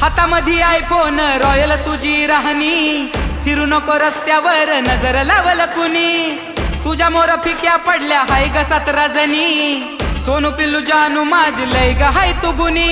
हातामध्ये iPhone royal तुझी राहणी. फिरू नको रस्त्यावर नजर लावल कुणी. तुझ्या मोर फिक्या पडल्या हाय ग सतरा जणी सोनू पिल्लू जानू माझ लय ग हाय तू गुनी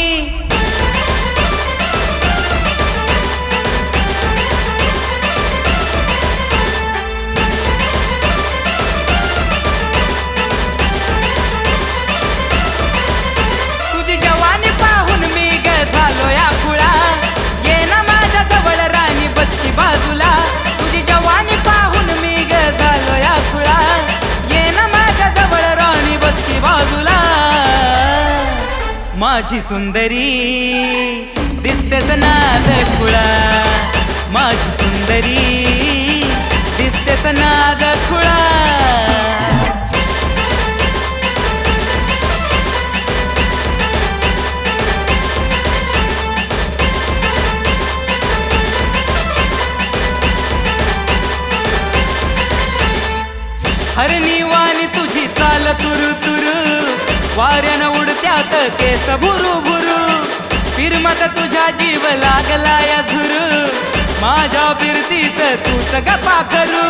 माझी सुंदरी. दिसतेच नाद खुळा माझी सुंदरी. दिसतेच नाद खुळा हरणी वाणी तुझी चाल तुरु तुरु वाऱ्यानं उडत्यात केस भुरू भुरू. फिरमत तुझ्या जीव लागला या झुरू. माझ्या बिरतीच तूच गपा करू.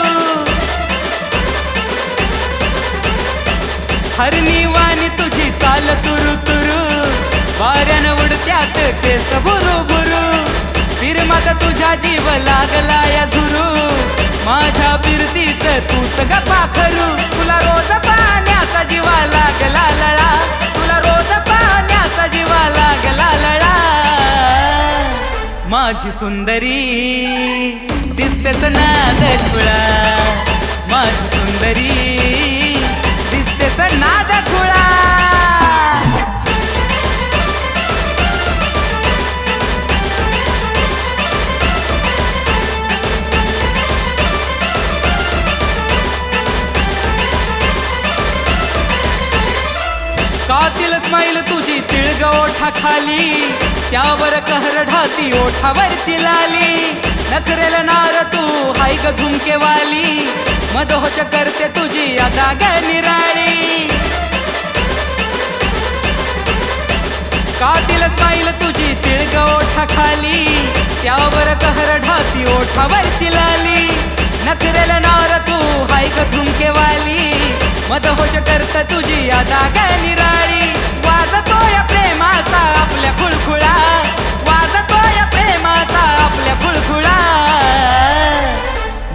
हरणी वाणी तुझी चाल तुरु तुरु. वाऱ्यानं उडत्यात केस भुरू भुरू. फिरमत तुझ्या जीव लागला या झुरू. माझ्या बिरतीच तूच गप्पा करू. माझी सुंदरी दिसतेच नाद खुळा माझी सुंदरी दिसतेच नाद खुळा कातील स्माईल तू ग ओठा खाली त्यावर कहर ढाती ओठावरची लाली. नखरेल नार तू हाय ग झुमकेवाली. मदहोश करते तुझी आता ग निराळी. कातील स्माईल तुझी तिळग ओठा खाली त्यावर कहर ढाती ओठावरची लाली. नखरेल नार तू हाय ग झुमकेवाली. मदहोश करत तुझी आता ग निराळी.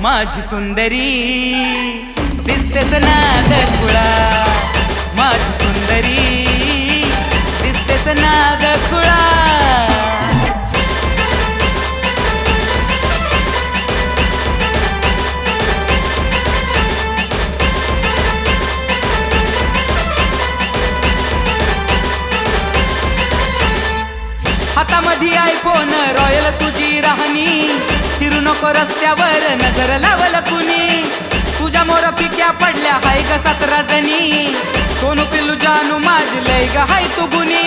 माझी सुंदरी. दिसतेच नाद खुळा माझी सुंदरी. दिसतेच नाद खुळा हातामध्ये आयफोन रॉयल तुझी राहणी. फिरू नको रस्त्यावर नजर लावल कुणी? तुझ्या मोर पिक्या पडल्या हाय ग सतरा जणी. सोनू पिल्लू जानू माझ लय ग हाय तू गुनी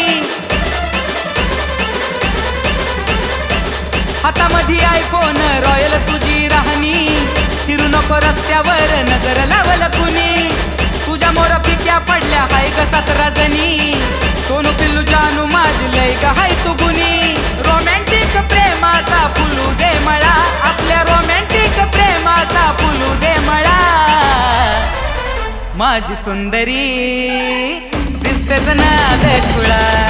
हातामध्ये आयफोन रॉयल तुझी राहणी. फिरू नको रस्त्यावर नजर लावल कुणी? तुझ्या मोर पिक्या पडल्या हाय ग सतरा जणी. सोनू पिल्लू जानू माझ लय ग हाय तू माझी सुंदरी. दिसतेच नाद खुळा.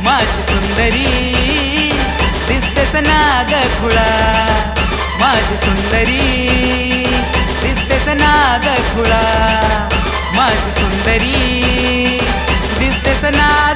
माझी सुंदरी. दिसतेच नाद खुळा. माझी सुंदरी. दिसतेच नाद खुळा. माझी सुंदरी. दिसतेच ना